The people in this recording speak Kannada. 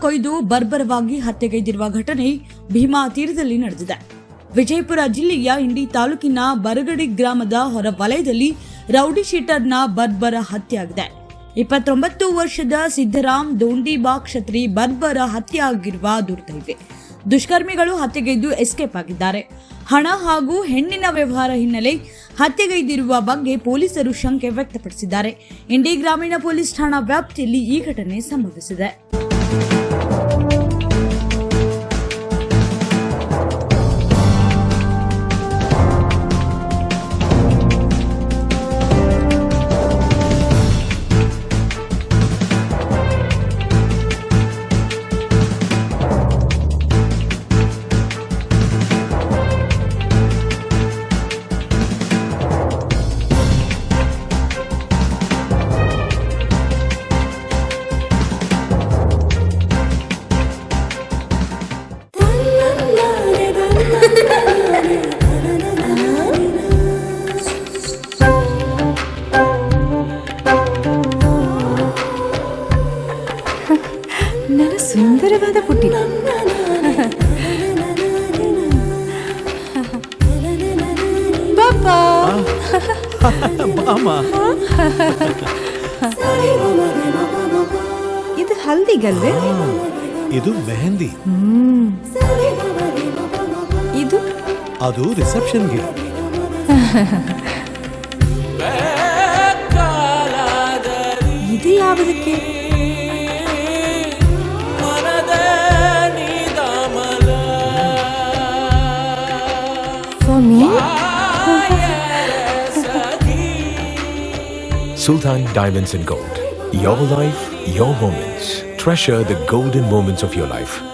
ಕೊಯ್ದು ಬರ್ಬರವಾಗಿ ಹತ್ಯೆಗೈದಿರುವ ಘಟನೆ ಭೀಮಾ ತೀರದಲ್ಲಿ ನಡೆದಿದೆ. ವಿಜಯಪುರ ಜಿಲ್ಲೆಯ ಇಂಡಿ ತಾಲೂಕಿನ ಬರಗಡಿ ಗ್ರಾಮದ ಹೊರ ವಲಯದಲ್ಲಿ ರೌಡಿ ಶೀಟರ್ನ ಬರ್ಬರ ಹತ್ಯೆಯಾಗಿದೆ. ಇಪ್ಪತ್ತೊಂಬತ್ತು ವರ್ಷದ ಸಿದ್ದರಾಮ್ ದೋಂಡಿಬಾ ಕ್ಷತ್ರಿ ಬರ್ಬರ ಹತ್ಯೆಯಾಗಿರುವ ದುರ್ದೈವೆ. ದುಷ್ಕರ್ಮಿಗಳು ಹತ್ಯೆಗೈದು ಎಸ್ಕೇಪ್ ಆಗಿದ್ದಾರೆ. ಹಣ ಹಾಗೂ ಹೆಣ್ಣಿನ ವ್ಯವಹಾರ ಹಿನ್ನೆಲೆ ಹತ್ಯೆಗೈದಿರುವ ಬಗ್ಗೆ ಪೊಲೀಸರು ಶಂಕೆ ವ್ಯಕ್ತಪಡಿಸಿದ್ದಾರೆ. ಇಂಡಿ ಗ್ರಾಮೀಣ ಪೊಲೀಸ್ ಠಾಣಾ ವ್ಯಾಪ್ತಿಯಲ್ಲಿ ಈ ಘಟನೆ ಸಂಭವಿಸಿದೆ. ನನ್ನ ಸುಂದರವಾದ ಪುಟ್ಟಿ ಪಾಪಾ ಬಾಮ ಇದು ಹಲ್ದಿಗಲ್ವೇ ಇದು ಮೆಹಂದಿ ಇದು ಅದು ರಿಸೆಪ್ಷನ್ಗೆ ಇದು ಯಾವುದಕ್ಕೆ Me? Sultan Diamonds and Gold. Your life, your moments. Treasure the golden moments of your life.